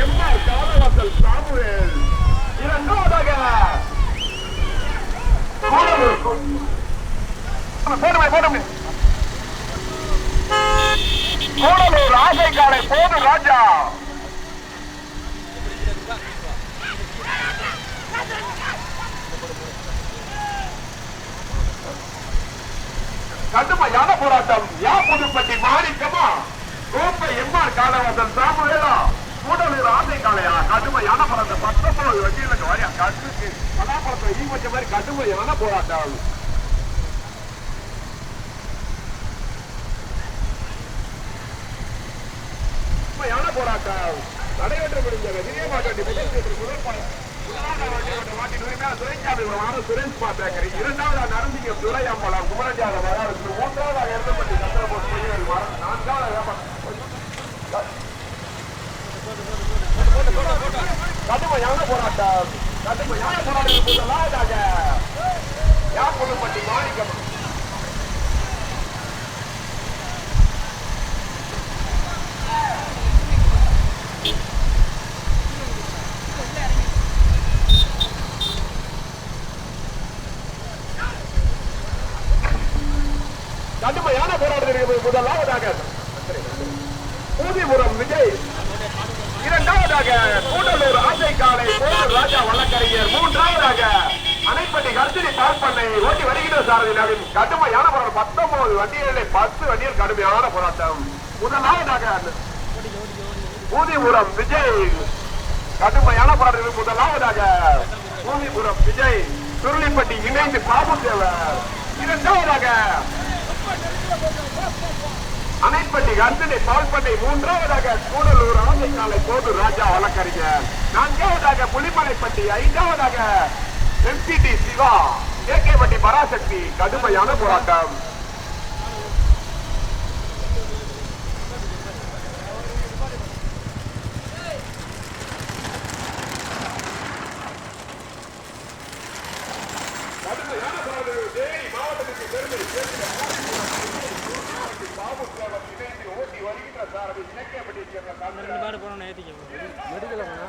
MR Kalavasal Samuel. இரண்டாவதாக கூடலூர். கு- போது ராஜா. கடுமையான போராட்டம். யா புதுப்பட்டி மாணிக்கமா? கோப்பை எம்ஆர் காலவாசல் சாமுவேலா. கூடலூர் ஆசை காலையா கடுமையான போராட்டம் பத்தொன்பது எனக்கு வரையா? கட்டுக்கு பலாப்பழத்தை ஈ வச்ச மாதிரி கடுமையான போராட்டம் கடுமையான போராட்டம் நடைபெற்று முடிந்தது விஜயமாட்டி சுரேஷ் இரண்டாவது நரசிங்கம் துரையம்பலம் குமரஜாத மகாலட்சுமி மூன்றாவதாக எழுதப்பட்டு சந்திரபோஸ் கடுமையான போராட்டம் கடுமையான போராட்டம் முதலாவதாக யாப்புதுப்பட்டி மாணிக்கம் கடுமையான போராட்டத்திற்கு முதலாவதாக பூதிபுரம் விஜய் இரண்டாவதாக கூடலூர் ஆசை காலை ராஜா வழக்கறிஞர். மூன்றாவதாக அணைப்பட்டி கர்ஜினி பார்ப்பனை ஓட்டி வருகின்ற சாரதி கடுமையான போராட்டம். பத்தொன்பது வண்டிகளிலே பத்து வண்டியில் கடுமையான போராட்டம். முதலாவதாக ஊதிபுரம் விஜய். கடுமையான போராட்டத்தில் முதலாவதாக ஊதிபுரம் விஜய். சுருளிப்பட்டி இணைந்து பாபு தேவர். இரண்டாவதாக அணைப்பட்டி கர்ப்பிணி பால்பட்டை மூன்றாவதாக கூடலூர் ஆசைக்காலை போது ராஜா வழக்கறிஞர். நான்காவதாக புலிமலைப்பட்டி ஐந்தாவதாக எம்சிடி சிவா. ஏகேபட்டி பராசக்தி கடுமையான போராட்டம். கடுமையான பெருமை சேர்ந்த பாபு சேவன் இணைந்து ஓட்டி வருகின்ற சாரதி இலக்கியப்பட்டி சேர்ந்த ரெண்டு பாடு போனோம் ஏற்றிக்க மெடிக்கல போனா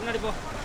முன்னாடி போ.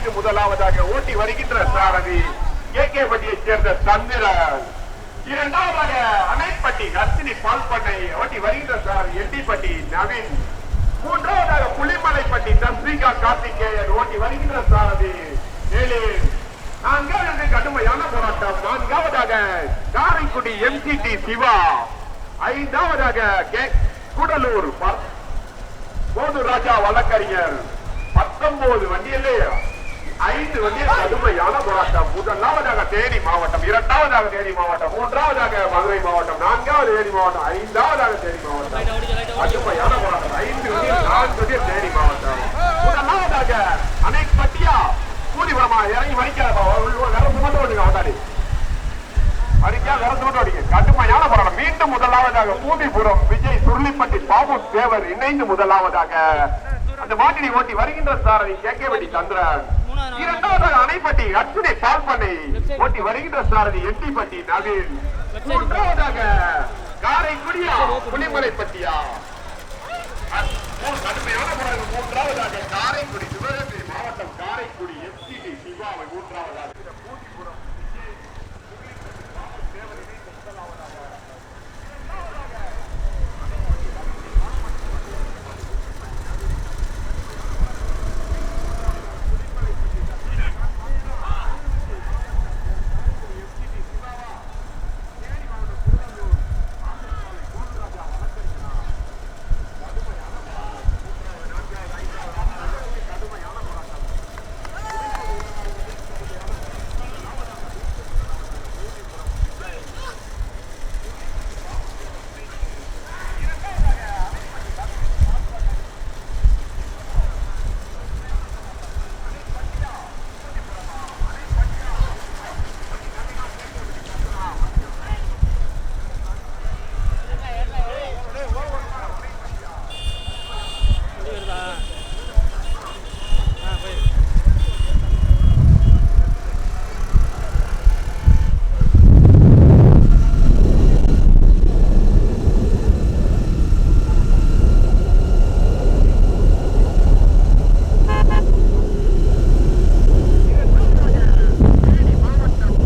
தேவர் முதலாவதாக ஓட்டி வருகின்ற சாரதி கே கே பட்டியைச் சேர்ந்த சந்திரன். இரண்டாவதாக அணைப்பட்டி ஹர்ஷினி பால்பட்டை ஓட்டி வருகின்ற சாரதி எட்டிப்பட்டி நவீன். மூன்றாவதாக புலிமலைப்பட்டி தஸ்மிகா கார்த்திகேயன் ஓட்டி வருகின்ற சாரதி எழில் நான்காவது கடுமையான போராட்டம். நான்காவதாக காரைக்குடி எம்சிடி சிவா. ஐந்தாவதாக கே- கூடலூர் போது ராஜா வழக்கறிஞர். பத்தொன்பது வண்டி இல்லையா ஐந்து வந்து கடுமையான போராட்டம். முதலாவதாக தேனி மாவட்டம் இரண்டாவதாக தேனி மாவட்டம் மூன்றாவதாக மதுரை மாவட்டம் நான்காவது தேனி மாவட்டம் ஐந்தாவதாக தேனி மாவட்டம். கடுமையான போராட்டம். ஐந்து வந்து நான்கு வண்டியில் தேனி மாவட்டம். முதலாவதாக அனைத்து பட்டியா கூடிபுரமா இறங்கி வரிக்காதப்பா வேற சுமந்து ஓடுங்க அவதாடி வரிக்கா வேற சுமந்து ஓடிங்க கடுமையான போராட்டம். மீண்டும் முதலாவதாக பூமிபுரம் விஜய் சுருளிப்பட்டி பாபு தேவர் இணைந்து முதலாவதாக அந்த மாட்டினை ஓட்டி வருகின்ற கேட்க கேக்கேவடி சந்திரன். மூணாவது இரண்டாவதாக அணைப்பட்டி அச்சுனை பால்பண்ணை ஓட்டி வருகின்ற சாரதி எட்டிப்பட்டி நவீன். மூன்றாவதாக காரைக்குடியா புலிமலைப்பட்டியா கடுமையான மூன்றாவதாக காரைக்குடி சிவகங்கை மாவட்டம் காரைக்குடி எஸ்டிடி சிவாவை மூன்றாவதாக பூஜிபுரம் வண்டி வருதா ஆ போய்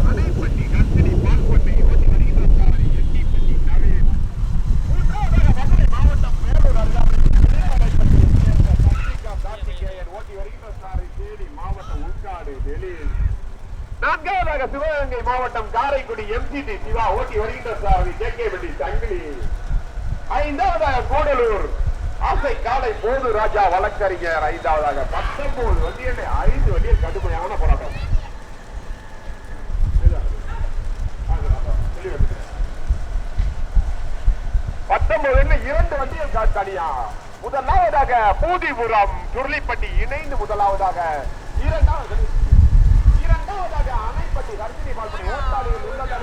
அணைப்பட்டி கர்ப்பிணி பால்பண்ணை ஓட்டி வருகின்ற சாரதி எட்டிப்பட்டி நவீன் மூன்றாவதாக மதுரை மாவட்டம் மேலூர் அருகாமை திருமலைப்பட்டியைச் சேர்ந்த சந்திரிகா கார்த்திகேயன் ஓட்டி வருகின்ற சாரதி தேனி மாவட்டம் உள்காடு வெளியில் நான்காவதாக சிவகங்கை மாவட்டம் காரைக்குடி எம்சிடி சிவா ஓட்டி வருகின்ற சாரதி கேகேபட்டி சங்கிலி ஐந்தாவதாக கூடலூர். ஆசை காலை போது ராஜா வழக்கறிஞர் ஐந்தாவதாக பத்தொன்பது வண்டியில் ஐந்து வண்டியில் கடுமையான போராட்டம். பத்தொன்பது இரண்டு வண்டிகள் தனியா முதலாவதாக பூதிபுரம் துருளிப்பட்டி இணைந்து முதலாவதாக இரண்டாவது இரண்டாவதாக அணைப்பட்டி ரஜினி பால்படி ஓட்டாளிகள் உள்ளதான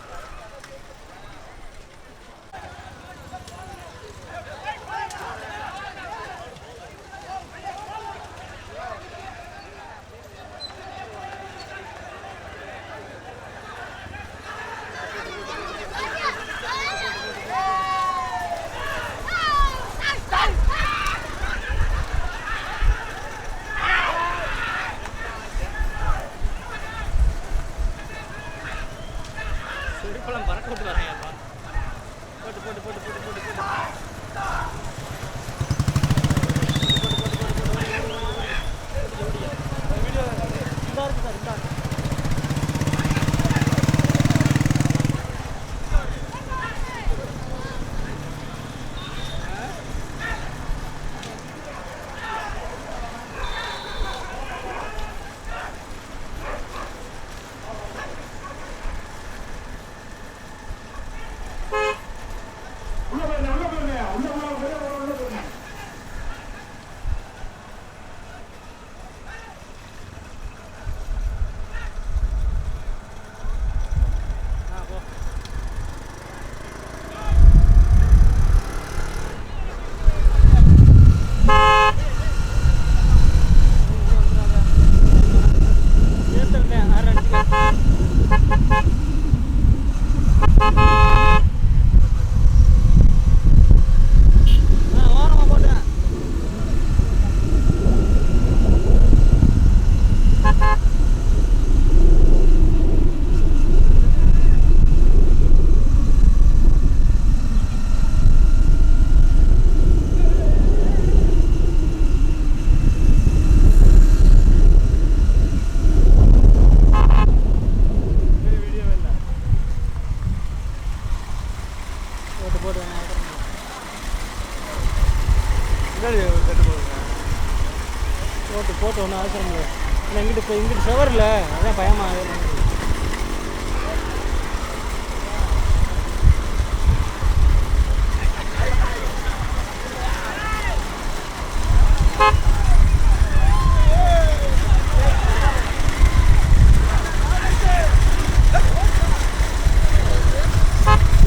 இப்போ இங்கிட்டு செவர் இல்லை அதான் பயமா இருக்கு.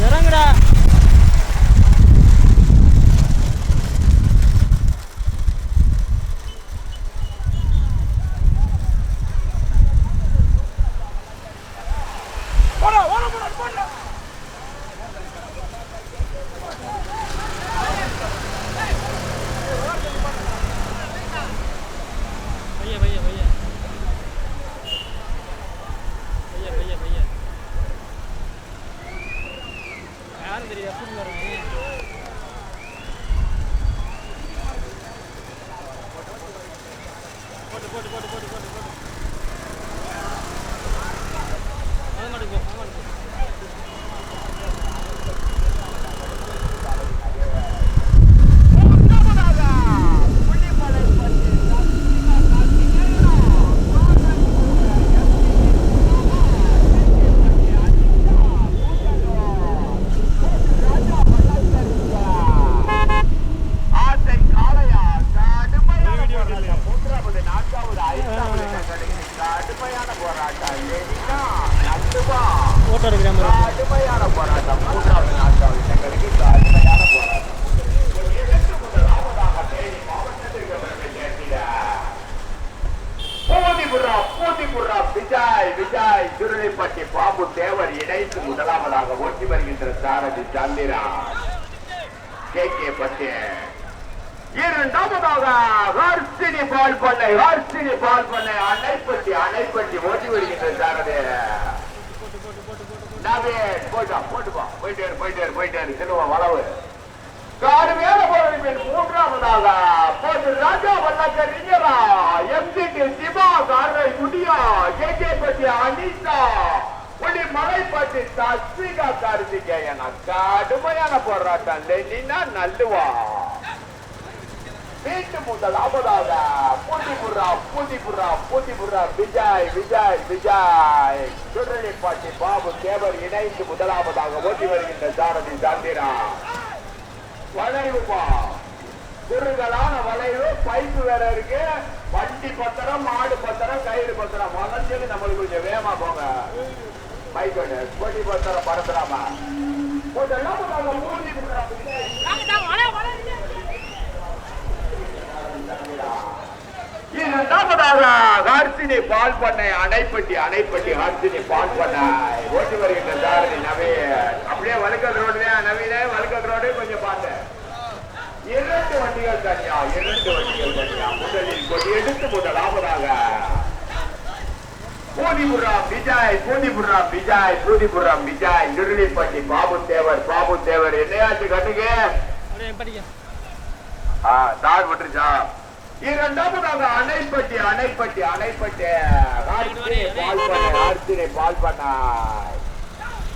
இறங்குடா போடா ஓட போடா போடா பைய பைய பைய பைய பைய பைய யாரும் தெரியாது எப்படி வரேன் போட்டு போட்டு போட்டு போட்டு போட்டு போட்டு அது மட்டும் போ அது மட்டும் போ மூன்றாவதாக புள்ளிமலைப்பட்டி சசிகலா கார்த்திகேயனா. ராஜா வல்லத்தரியா. ஆசை காளையா கடுமையான போராட்டம். மூன்றாவது நான்காவது ஐந்தாவது இடங்களில் கடுமையான போராட்டம் எனினா நட்டுவா ஓட்டோ எடுக்கிற மாதிரி இருக்கு. கடுமையான போராட்டம் மூன்றாவது நான்காவது இடங்களுக்கு கடுமையான போராட்டம் இரண்டு முதலாவதாக தேனி மாவட்டத்திற்கு வருகை சேர்த்திட போதிபுரா போதிபுரா விஜய் விஜய் திருநெல்வேலி பாபு தேவர் இணைத்து முதலாவதாக ஓட்டி வருகின்ற சாரதி சந்திரா கே கே பட்டு. இரண்டாவதாக ஹர்ஷினி பால் பண்ணை ஹர்ஷினி பால் பண்ணை அணைப்பட்டி அணைப்பட்டி ஓட்டி வருகின்ற சாரதி. போட்டு போட்டு போட்டு போட்டு போட்டு நவீன் போயிட்டா போட்டுப்பா போயிட்டே இரு, போயிட்டே இரு, போயிட்டே இரு. சிலுவ வளவு. காடு மேல மூன்றாவது மூன்றாவதாக போது ராஜா வல்லக்கறிஞரா எம்ஜிக்கு சிவா காரை முடியா கேகே பத்தி அனிதா ஒளி மலை பத்தி சஸ்மிகா கார்த்திகேயனா கடுமையான போராட்டம். லெனினா நல்லுவா. வீட்டு முதலாவதாக பூண்டிபுரா பூண்டிபுரா பூண்டிபுரா விஜய் விஜய் விஜய். சுடலிப்பாட்டி பாபு தேவர் இணைந்து முதலாவதாக ஓட்டி வருகின்ற சாரதி சாந்திரா. வளைவுப்பா. குறுகலான வளைவு பைப்பு வேற இருக்கு. வண்டி பத்திரம் மாடு பத்திரம் கயிறு பத்திரம். வளைஞ்சது நம்மளுக்கு கொஞ்சம் வேகமா போங்க. பைக் ஒன்று கொடி பத்திரம் பறந்துடாம விஜய் இரண்டாவதாக ஹர்சினி பால் பண்ணை அணைப்பட்டி அணைப்பட்டி ஹர்சினி பால் பண்ணை. ஓட்டி வருகின்ற சாரதி நவீன் அப்படியே வழுக்கல் ரோடு நவீன வழுக்கல் ரோடு கொஞ்சம் இரண்டு வண்டிகள் தனியா இரண்டு வண்டிகள் தனியா. முதலில் எடுத்து முதலாவதாக பூதிபுரம் விஜய் பூதிபுரம் விஜய் பூதிபுரம் விஜய் திருளிப்பட்டி பாபு தேவர் பாபு தேவர் என்னையாச்சு கட்டுங்க தார் விட்டுருச்சா? இரண்டாவதாக அணைப்பட்டி அணைப்பட்டி அணைப்பட்டி. பால் பண்ண பால் பண்ண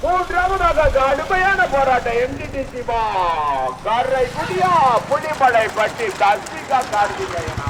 மூன்றாவதாக கடுமையான போராட்டம் எம்டிடி சிவா கரை குடியா புலிமலை பட்டி தஸ்மிகா கார்த்திகேயனா.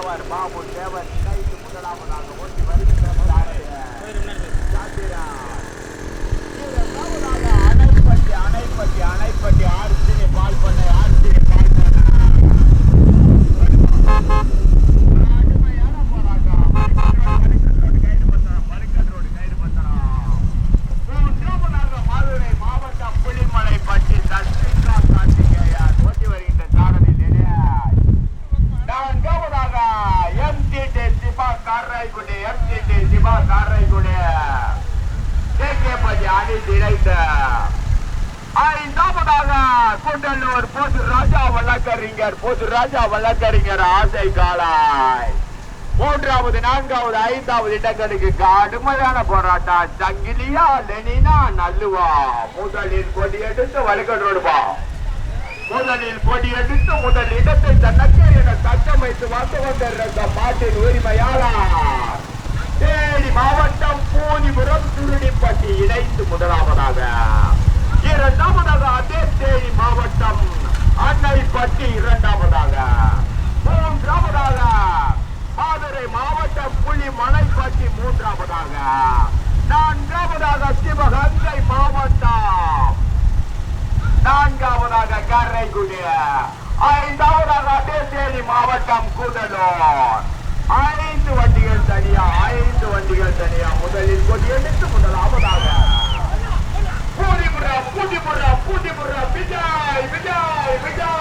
பாபு தேவர் பாபு தேவர் கைது முதலாவதாக ஓட்டி வருகின்ற போயிரு முன்னாடி போயிரு அணைப்பட்டி அணைப்பட்டி அணைப்பட்டி ஆர்சினி பால் பண்ண ஆர்சினி பால் பண்ண கடுமையான போராட்டம் பரிக்கல் ரோடு கைது பத்திரம் பரிக்கல் ரோடு கைது பத்திரம் மூன்றாவதாக மதுரை மாவட்டம் புலிமலை பட்டி தஸ்மிகா கார்த்திகேயன் ஓட்டி வருகின்ற சாதனை நிலையாய் நான்காவதாக எம்டிடி சிவா காரைக்குடி எம்டிடி சிவா காரைக்குடி கேகேபதி அணி இணைந்த ஐந்தாவதாக கூட்டல்லூர் போது ராஜா வழக்கறிஞர் போது ராஜா வழக்கறிஞர் ஆசை காலாய் மூன்றாவது நான்காவது ஐந்தாவது இடங்களுக்கு கடுமையான போராட்டம். சங்கிலியா லெனினா நல்லுவா. முதலில் கொடி எடுத்து வழக்கல் ரோடுபா முதலில் கொடியெடுத்து முதல் இடத்தை தனக்கே என தக்கமைத்து வந்து கொண்டிருந்த மாட்டின் உரிமையாளர். தேனி மாவட்டம் பூனிபுரம் திருடிப்பட்டி இணைத்து முதலாவதாக. இரண்டாவதாக அதே தேனி மாவட்டம் அன்னைப்பட்டி இரண்டாவதாக. மூன்றாவதாக மதுரை மாவட்டம் புலிமலைப்பட்டி மூன்றாவதாக. நான்காவதாக சிவகங்கை மாவட்டம் நான்காவதாக காரைக்குடி ஐந்தாவதாக தேனி மாவட்டம் கூடலூர். ஐந்து வண்டிகள் தனியா ஐந்து வண்டிகள் தனியா முதலில் கொடியெடுத்து முதலாவதாக. பூதிபுரம் பூதிபுரம் பூதிபுரம் விஜய் விஜய் விஜய்.